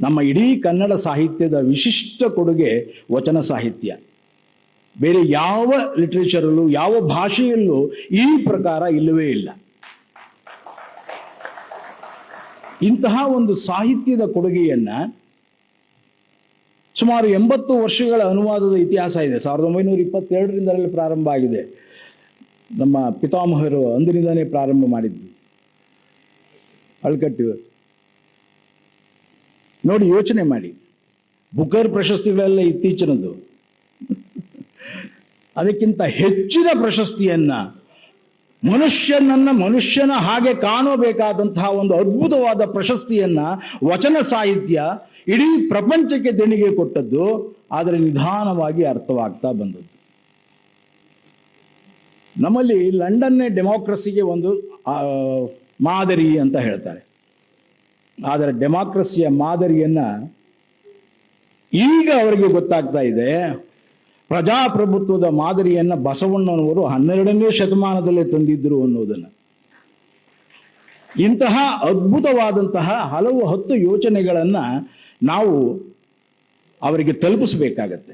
ನಮ್ಮ ಇಡೀ ಕನ್ನಡ ಸಾಹಿತ್ಯದ ವಿಶಿಷ್ಟ ಕೊಡುಗೆ ವಚನ ಸಾಹಿತ್ಯ. ಬೇರೆ ಯಾವ ಲಿಟ್ರೇಚರಲ್ಲೂ, ಯಾವ ಭಾಷೆಯಲ್ಲೂ ಈ ಪ್ರಕಾರ ಇಲ್ಲವೇ ಇಲ್ಲ. ಇಂತಹ ಒಂದು ಸಾಹಿತ್ಯದ ಕೊಡುಗೆಯನ್ನ ಸುಮಾರು ಎಂಬತ್ತು ವರ್ಷಗಳ ಅನುವಾದದ ಇತಿಹಾಸ ಇದೆ. ಸಾವಿರದ ಒಂಬೈನೂರ ಇಪ್ಪತ್ತೆರಡರಿಂದಲೇ ಪ್ರಾರಂಭ ಆಗಿದೆ. ನಮ್ಮ ಪಿತಾಮಹರು ಅಂದಿನಿಂದಲೇ ಪ್ರಾರಂಭ ಮಾಡಿದ್ದು. ಅಳ್ಕಟ್ಟು ನೋಡಿ ಯೋಚನೆ ಮಾಡಿ. ಬುಕರ್ ಪ್ರಶಸ್ತಿಗಳೆಲ್ಲ ಇತ್ತೀಚಿನದು. ಅದಕ್ಕಿಂತ ಹೆಚ್ಚಿನ ಪ್ರಶಸ್ತಿಯನ್ನ ಮನುಷ್ಯನನ್ನ ಮನುಷ್ಯನ ಹಾಗೆ ಕಾಣಬೇಕಾದಂತಹ ಒಂದು ಅದ್ಭುತವಾದ ಪ್ರಶಸ್ತಿಯನ್ನ ವಚನ ಸಾಹಿತ್ಯ ಇಡೀ ಪ್ರಪಂಚಕ್ಕೆ ದೇಣಿಗೆ ಕೊಟ್ಟದ್ದು ಆದರೆ ನಿಧಾನವಾಗಿ ಅರ್ಥವಾಗ್ತಾ ಬಂದದ್ದು. ನಮ್ಮಲ್ಲಿ ಲಂಡನ್ನೇ ಡೆಮಾಕ್ರಸಿಗೆ ಒಂದು ಮಾದರಿ ಅಂತ ಹೇಳ್ತಾರೆ. ಆದರೆ ಡೆಮಾಕ್ರಸಿಯ ಮಾದರಿಯನ್ನ ಈಗ ಅವರಿಗೆ ಗೊತ್ತಾಗ್ತಾ ಇದೆ. ಪ್ರಜಾಪ್ರಭುತ್ವದ ಮಾದರಿಯನ್ನ ಬಸವಣ್ಣನವರು ಹನ್ನೆರಡನೇ ಶತಮಾನದಲ್ಲೇ ತಂದಿದ್ದರು ಅನ್ನೋದನ್ನು. ಇಂತಹ ಅದ್ಭುತವಾದಂತಹ ಹಲವು ಹತ್ತು ಯೋಚನೆಗಳನ್ನ ನಾವು ಅವರಿಗೆ ತಲುಪಿಸ್ಬೇಕಾಗತ್ತೆ.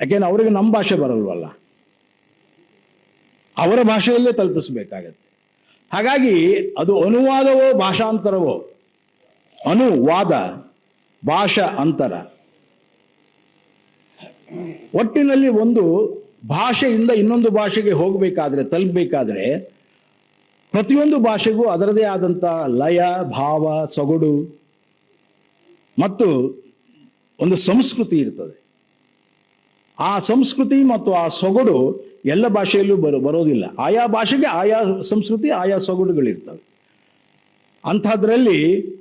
ಯಾಕೆಂದ್ರೆ ಅವರಿಗೆ ನಮ್ಮ ಭಾಷೆ ಬರಲ್ವಲ್ಲ. ಅವರ ಭಾಷೆಯಲ್ಲೇ ತಲುಪಿಸ್ಬೇಕಾಗತ್ತೆ. ಹಾಗಾಗಿ ಅದು ಅನುವಾದವೋ ಭಾಷಾಂತರವೋ? ಅನುವಾದ, ಭಾಷಾ ಅಂತರ. ಒಟ್ಟಿನಲ್ಲಿ ಒಂದು ಭಾಷೆಯಿಂದ ಇನ್ನೊಂದು ಭಾಷೆಗೆ ಹೋಗಬೇಕಾದ್ರೆ, ತಲುಪಬೇಕಾದ್ರೆ, ಪ್ರತಿಯೊಂದು ಭಾಷೆಗೂ ಅದರದೇ ಆದಂಥ ಲಯ, ಭಾವ, ಸೊಗಡು ಮತ್ತು ಒಂದು ಸಂಸ್ಕೃತಿ ಇರ್ತದೆ. ಆ ಸಂಸ್ಕೃತಿ ಮತ್ತು ಆ ಸೊಗಡು ಎಲ್ಲ ಭಾಷೆಯಲ್ಲೂ ಬರೋ, ಬರೋದಿಲ್ಲ. ಆಯಾ ಭಾಷೆಗೆ ಆಯಾ ಸಂಸ್ಕೃತಿ, ಆಯಾ ಸೊಗಡುಗಳಿರ್ತವೆ. ಅಂಥದ್ರಲ್ಲಿ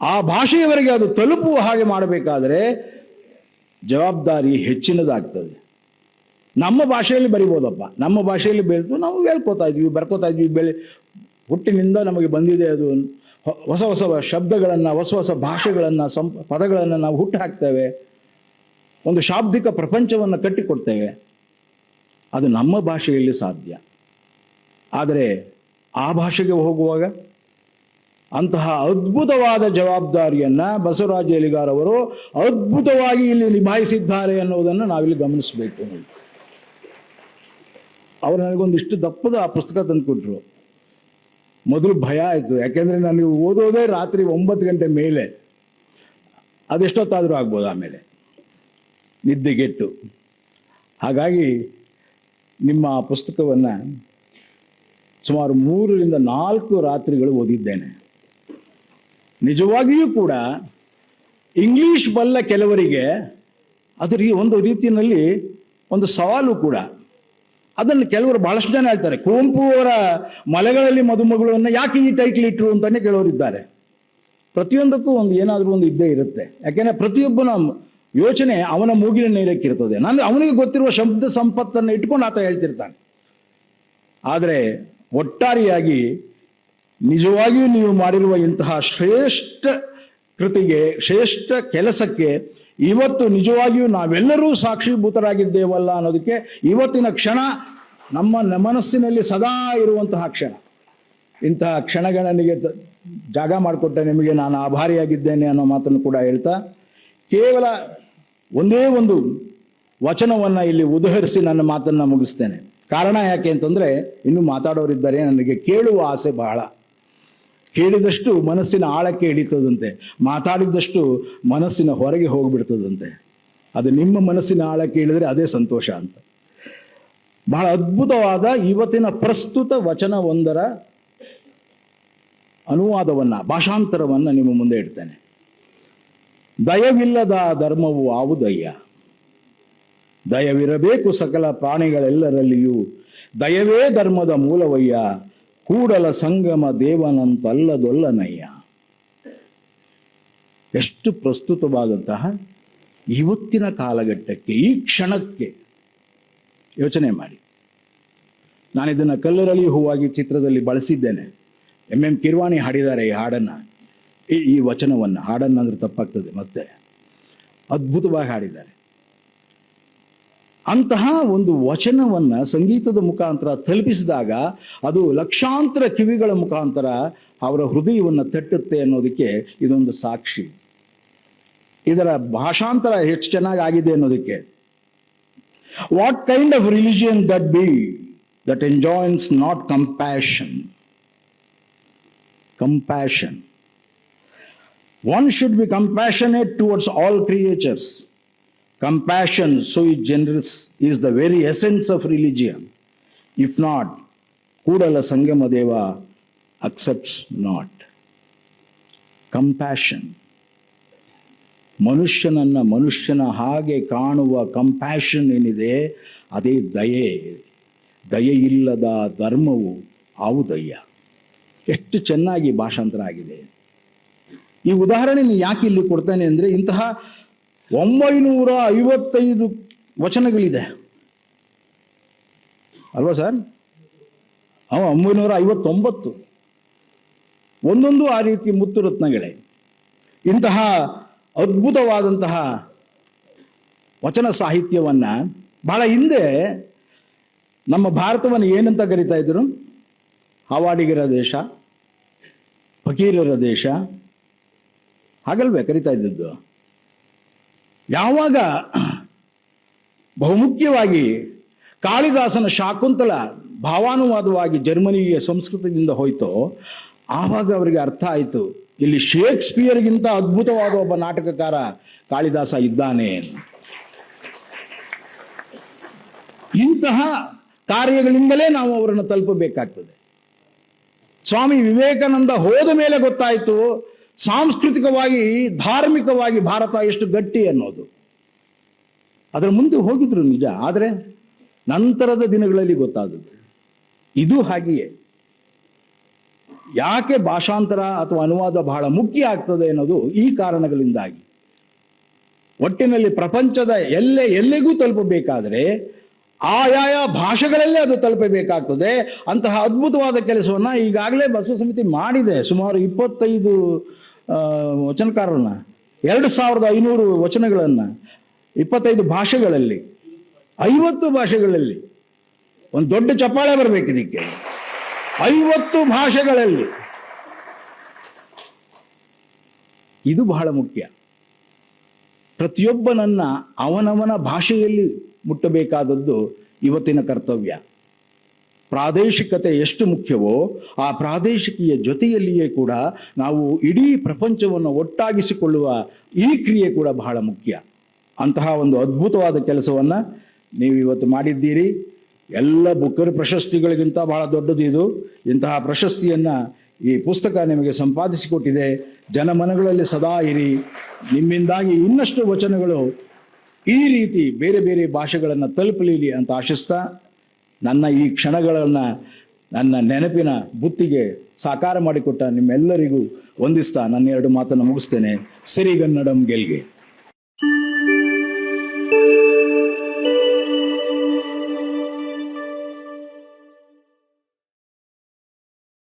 ಆ ಭಾಷೆಯವರೆಗೆ ಅದು ತಲುಪುವ ಹಾಗೆ ಮಾಡಬೇಕಾದ್ರೆ ಜವಾಬ್ದಾರಿ ಹೆಚ್ಚಿನದಾಗ್ತದೆ. ನಮ್ಮ ಭಾಷೆಯಲ್ಲಿ ಬರಿಬೋದಪ್ಪ. ನಮ್ಮ ಭಾಷೆಯಲ್ಲಿ ಬೆಳೆದು ನಾವು ಹೇಳ್ಕೊತಾ ಇದ್ವಿ, ಬರ್ಕೋತಾ ಇದ್ವಿ, ಬೆಳೆ ಹುಟ್ಟಿನಿಂದ ನಮಗೆ ಬಂದಿದೆ ಅದು. ಹೊಸ ಹೊಸ ಶಬ್ದಗಳನ್ನು, ಹೊಸ ಹೊಸ ಭಾಷೆಗಳನ್ನು ಸಂ ಪದಗಳನ್ನು ನಾವು ಹುಟ್ಟು ಹಾಕ್ತೇವೆ ಒಂದು ಶಾಬ್ದಿಕ ಪ್ರಪಂಚವನ್ನು ಕಟ್ಟಿಕೊಡ್ತೇವೆ. ಅದು ನಮ್ಮ ಭಾಷೆಯಲ್ಲಿ ಸಾಧ್ಯ. ಆದರೆ ಆ ಭಾಷೆಗೆ ಹೋಗುವಾಗ ಅಂತಹ ಅದ್ಭುತವಾದ ಜವಾಬ್ದಾರಿಯನ್ನ ಬಸವರಾಜ ಎಲಿಗಾರವರು ಅದ್ಭುತವಾಗಿ ಇಲ್ಲಿ ನಿಭಾಯಿಸಿದ್ದಾರೆ ಅನ್ನೋದನ್ನು ನಾವಿಲ್ಲಿ ಗಮನಿಸಬೇಕು ಅವರು ನನಗೊಂದಿಷ್ಟು ದಪ್ಪದ ಆ ಪುಸ್ತಕ ತಂದುಕೊಟ್ರು. ಮೊದಲು ಭಯ ಆಯಿತು. ಯಾಕೆಂದ್ರೆ ನನಗೆ ಓದೋದೇ ರಾತ್ರಿ ಒಂಬತ್ತು ಗಂಟೆ ಮೇಲೆ. ಅದೆಷ್ಟೊತ್ತಾದರೂ ಆಗ್ಬೋದು ಆಮೇಲೆ. ನಿದ್ದೆಗೆಟ್ಟು ಹಾಗಾಗಿ ನಿಮ್ಮ ಪುಸ್ತಕವನ್ನು ಸುಮಾರು ಮೂರರಿಂದ ನಾಲ್ಕು ರಾತ್ರಿಗಳು ಓದಿದ್ದೇನೆ. ನಿಜವಾಗಿಯೂ ಕೂಡ ಇಂಗ್ಲಿಷ್ ಬಲ್ಲ ಕೆಲವರಿಗೆ ಅದರ ಒಂದು ರೀತಿಯಲ್ಲಿ ಒಂದು ಸವಾಲು ಕೂಡ. ಅದನ್ನು ಕೆಲವರು ಬಹಳಷ್ಟು ಜನ ಹೇಳ್ತಾರೆ, ಕುವೆಂಪು ಅವರ ಮಲೆಗಳಲ್ಲಿ ಮದುಮಗಳನ್ನು ಯಾಕೆ ಈ ಟೈಟ್ಲ್ ಇಟ್ರು? ಕೇಳೋರು ಇದ್ದಾರೆ ಪ್ರತಿಯೊಂದಕ್ಕೂ ಒಂದು ಏನಾದರೂ ಒಂದು ಇದ್ದೇ ಇರುತ್ತೆ. ಯಾಕೆಂದರೆ ಪ್ರತಿಯೊಬ್ಬನ ಯೋಚನೆ ಅವನ ಮೂಗಿನ ನೀರಕ್ಕಿರ್ತದೆ ನಾನು ಅವನಿಗೆ ಗೊತ್ತಿರುವ ಶಬ್ದ ಸಂಪತ್ತನ್ನು ಇಟ್ಕೊಂಡು ಆತ ಹೇಳ್ತಿರ್ತಾನೆ. ಆದರೆ ಒಟ್ಟಾರೆಯಾಗಿ ನಿಜವಾಗಿಯೂ ನೀವು ಮಾಡಿರುವ ಇಂತಹ ಶ್ರೇಷ್ಠ ಕೃತಿಗೆ, ಶ್ರೇಷ್ಠ ಕೆಲಸಕ್ಕೆ ಇವತ್ತು ನಿಜವಾಗಿಯೂ ನಾವೆಲ್ಲರೂ ಸಾಕ್ಷೀಭೂತರಾಗಿದ್ದೇವಲ್ಲ ಅನ್ನೋದಕ್ಕೆ ಇವತ್ತಿನ ಕ್ಷಣ ನಮ್ಮ ಮನಸ್ಸಿನಲ್ಲಿ ಸದಾ ಇರುವಂತಹ ಕ್ಷಣ. ಇಂತಹ ಕ್ಷಣಗಣನಿಗೆ ತ- ಜಾಗ ಮಾಡಿಕೊಟ್ಟ ನಿಮಗೆ ನಾನು ಆಭಾರಿಯಾಗಿದ್ದೇನೆ ಅನ್ನೋ ಮಾತನ್ನು ಕೂಡ ಹೇಳ್ತಾ, ಕೇವಲ ಒಂದೇ ಒಂದು ವಚನವನ್ನು ಇಲ್ಲಿ ಉದಹರಿಸಿ ನನ್ನ ಮಾತನ್ನು ಮುಗಿಸ್ತೇನೆ. ಕಾರಣ ಯಾಕೆ ಅಂತಂದರೆ, ಇನ್ನೂ ಮಾತಾಡೋರಿದ್ದಾರೆ, ನನಗೆ ಕೇಳುವ ಆಸೆ ಬಹಳ. ಕೇಳಿದಷ್ಟು ಮನಸ್ಸಿನ ಆಳಕ್ಕೆ ಇಳಿತದಂತೆ ಮಾತಾಡಿದಷ್ಟು ಮನಸ್ಸಿನ ಹೊರಗೆ ಹೋಗಿಬಿಡ್ತದಂತೆ. ಅದು ನಿಮ್ಮ ಮನಸ್ಸಿನ ಆಳಕ್ಕೆ ಇಳಿದ್ರೆ ಅದೇ ಸಂತೋಷ ಅಂತ. ಬಹಳ ಅದ್ಭುತವಾದ ಇವತ್ತಿನ ಪ್ರಸ್ತುತ ವಚನವೊಂದರ ಅನುವಾದವನ್ನು ಭಾಷಾಂತರವನ್ನು ಭಾಷಾಂತರವನ್ನ ನಿಮ್ಮ ಮುಂದೆ ಇಡ್ತೇನೆ. ದಯವಿಲ್ಲದ ಧರ್ಮವು ಆವುದಯ್ಯ. ದಯವಿರಬೇಕು ಸಕಲ ಪ್ರಾಣಿಗಳೆಲ್ಲರಲ್ಲಿಯೂ. ದಯವೇ ಧರ್ಮದ ಮೂಲವಯ್ಯ. ಕೂಡಲ ಸಂಗಮ ದೇವನಂತಲ್ಲದೊಲ್ಲನಯ್ಯ. ಎಷ್ಟು ಪ್ರಸ್ತುತವಾದಂತಹ ಇವತ್ತಿನ ಕಾಲಘಟ್ಟಕ್ಕೆ, ಈ ಕ್ಷಣಕ್ಕೆ ಯೋಚನೆ ಮಾಡಿ. ನಾನು ಇದನ್ನು ಕಲ್ಲರಳಿ ಹೂವಾಗಿ ಚಿತ್ರದಲ್ಲಿ ಬಳಸಿದ್ದೇನೆ. ಎಂ ಎಂ ಕಿರ್ವಾಣಿ ಹಾಡಿದ್ದಾರೆ ಈ ಹಾಡನ್ನು. ಈ ಈ ವಚನವನ್ನು ಹಾಡನ್ನಾದರೂ ತಪ್ಪಾಗ್ತದೆ, ಮತ್ತೆ ಅದ್ಭುತವಾಗಿ ಹಾಡಿದ್ದಾರೆ. ಅಂತಹ ಒಂದು ವಚನವನ್ನ ಸಂಗೀತದ ಮುಖಾಂತರ ತಲುಪಿಸಿದಾಗ ಅದು ಲಕ್ಷಾಂತರ ಕಿವಿಗಳ ಮುಖಾಂತರ ಅವರ ಹೃದಯವನ್ನು ತಟ್ಟುತ್ತೆ ಅನ್ನೋದಕ್ಕೆ ಇದೊಂದು ಸಾಕ್ಷಿ. ಇದರ ಭಾಷಾಂತರ ಹೆಚ್ಚು ಚೆನ್ನಾಗಿ ಆಗಿದೆ ಅನ್ನೋದಕ್ಕೆ. What kind of religion that be that enjoys not compassion compassion be compassionate towards all creatures compassion so is generous is the very essence of religion if not Kudala Sangama Deva accepts not compassion ಮನುಷ್ಯನನ್ನ ಮನುಷ್ಯನ ಹಾಗೆ ಕಾಣುವ compassion ಏನಿದೆ? ಅದೇ ದಯೆ. ದಯೆ ಇಲ್ಲದ ಧರ್ಮವು ಆವು ದಯ್ಯ ಎಷ್ಟು ಚೆನ್ನಾಗಿ ಭಾಷಾಂತರ ಆಗಿದೆ. ಈ ಉದಾಹರಣೆ ಯಾಕೆ ಇಲ್ಲಿ ಕೊಡ್ತೇನೆ ಅಂದರೆ ಇಂತಹ ಒಂಬೈನೂರ ಐವತ್ತೈದು ವಚನಗಳಿದೆ. ಅಲ್ವಾ ಸರ್? ಅವ ಒಂಬೈನೂರ ಐವತ್ತೊಂಬತ್ತು. ಒಂದೊಂದು ಆ ರೀತಿ ಮುತ್ತು ರತ್ನಗಳೇ. ಇಂತಹ ಅದ್ಭುತವಾದಂತಹ ವಚನ ಸಾಹಿತ್ಯವನ್ನ ಬಹಳ ಹಿಂದೆ ನಮ್ಮ ಭಾರತವನ್ನು ಏನಂತ ಕರಿತಾ ಇದ್ರು? ಹಾವಾಡಿಗರ ದೇಶ, ಫಕೀರರ ದೇಶ ಹಾಗಲ್ವೇ ಕರಿತಾ ಇದ್ದದ್ದು? ಯಾವಾಗ ಬಹುಮುಖ್ಯವಾಗಿ ಕಾಳಿದಾಸನ ಶಾಕುಂತಲ ಭಾವಾನುವಾದವಾಗಿ ಜರ್ಮನಿಗೆ ಸಂಸ್ಕೃತದಿಂದ ಹೋಯ್ತೋ, ಆವಾಗ ಅವರಿಗೆ ಅರ್ಥ ಆಯಿತು, ಇಲ್ಲಿ ಶೇಕ್ಸ್ಪಿಯರ್ಗಿಂತ ಅದ್ಭುತವಾದ ಒಬ್ಬ ನಾಟಕಕಾರ ಕಾಳಿದಾಸ ಇದ್ದಾನೆ. ಇಂತಹ ಕಾರ್ಯಗಳಿಂದಲೇ ನಾವು ಅವರನ್ನು ತಲುಪಬೇಕಾಗ್ತದೆ. ಸ್ವಾಮಿ ವಿವೇಕಾನಂದ ಹೋದ ಮೇಲೆ ಗೊತ್ತಾಯಿತು ಸಾಂಸ್ಕೃತಿಕವಾಗಿ, ಧಾರ್ಮಿಕವಾಗಿ ಭಾರತ ಎಷ್ಟು ಗಟ್ಟಿ ಅನ್ನೋದು. ಅದರ ಮುಂದೆ ಹೋಗಿದ್ರು ನಿಜ, ಆದರೆ ನಂತರದ ದಿನಗಳಲ್ಲಿ ಗೊತ್ತಾದದ್ದು. ಇದು ಹಾಗೆಯೇ. ಯಾಕೆ ಭಾಷಾಂತರ ಅಥವಾ ಅನುವಾದ ಬಹಳ ಮುಖ್ಯ ಆಗ್ತದೆ ಅನ್ನೋದು ಈ ಕಾರಣಗಳಿಂದಾಗಿ. ಒಟ್ಟಿನಲ್ಲಿ ಪ್ರಪಂಚದ ಎಲ್ಲೆ ಎಲ್ಲಿಗೂ ತಲುಪಬೇಕಾದರೆ, ಆಯಾಯ ಭಾಷೆಗಳಲ್ಲೇ ಅದು ತಲುಪಬೇಕಾಗ್ತದೆ. ಅಂತಹ ಅದ್ಭುತವಾದ ಕೆಲಸವನ್ನ ಈಗಾಗಲೇ ಬಸವ ಸಮಿತಿ ಮಾಡಿದೆ. ಸುಮಾರು ಇಪ್ಪತ್ತೈದು ವಚನಕಾರರನ್ನ. ಎರಡು ಸಾವಿರದ ಐನೂರು ವಚನಗಳನ್ನು ಇಪ್ಪತ್ತೈದು ಭಾಷೆಗಳಲ್ಲಿ, ಐವತ್ತು ಭಾಷೆಗಳಲ್ಲಿ, ಒಂದು ದೊಡ್ಡ ಚಪ್ಪಾಳೆ ಬರಬೇಕು ಇದಕ್ಕೆ. ಐವತ್ತು ಭಾಷೆಗಳಲ್ಲಿ. ಇದು ಬಹಳ ಮುಖ್ಯ. ಪ್ರತಿಯೊಬ್ಬನನ್ನ ಅವನವನ ಭಾಷೆಯಲ್ಲಿ ಮುಟ್ಟಬೇಕಾದದ್ದು ಇವತ್ತಿನ ಕರ್ತವ್ಯ. ಪ್ರಾದೇಶಿಕತೆ ಎಷ್ಟು ಮುಖ್ಯವೋ ಆ ಪ್ರಾದೇಶಿಕೀಯ ಜೊತೆಯಲ್ಲಿಯೇ ಕೂಡ ನಾವು ಇಡೀ ಪ್ರಪಂಚವನ್ನು ಒಟ್ಟಾಗಿಸಿಕೊಳ್ಳುವ ಈ ಕ್ರಿಯೆ ಕೂಡ ಬಹಳ ಮುಖ್ಯ. ಅಂತಹ ಒಂದು ಅದ್ಭುತವಾದ ಕೆಲಸವನ್ನು ನೀವು ಇವತ್ತು ಮಾಡಿದ್ದೀರಿ. ಎಲ್ಲ ಬುಕ್ಕರ್ ಪ್ರಶಸ್ತಿಗಳಿಗಿಂತ ಬಹಳ ದೊಡ್ಡದು ಇದು. ಇಂತಹ ಪ್ರಶಸ್ತಿಯನ್ನು ಈ ಪುಸ್ತಕ ನಿಮಗೆ ಸಂಪಾದಿಸಿಕೊಟ್ಟಿದೆ. ಜನಮನಗಳಲ್ಲಿ ಸದಾ ಇರಿ. ನಿಮ್ಮಿಂದಾಗಿ ಇನ್ನಷ್ಟು ವಚನಗಳು ಈ ರೀತಿ ಬೇರೆ ಬೇರೆ ಭಾಷೆಗಳನ್ನು ತಲುಪಲಿ ಅಂತ ಆಶಿಸ್ತಾ ನನ್ನ ಈ ಕ್ಷಣಗಳನ್ನು, ನನ್ನ ನೆನಪಿನ ಬುತ್ತಿಗೆ ಸಾಕಾರ ಮಾಡಿಕೊಟ್ಟ ನಿಮ್ಮೆಲ್ಲರಿಗೂ ವಂದಿಸ್ತಾ ನನ್ನ ಎರಡು ಮಾತನ್ನು ಮುಗಿಸ್ತೇನೆ. ಸಿರಿಗನ್ನಡಂ ಗೆಲ್ಗೆ.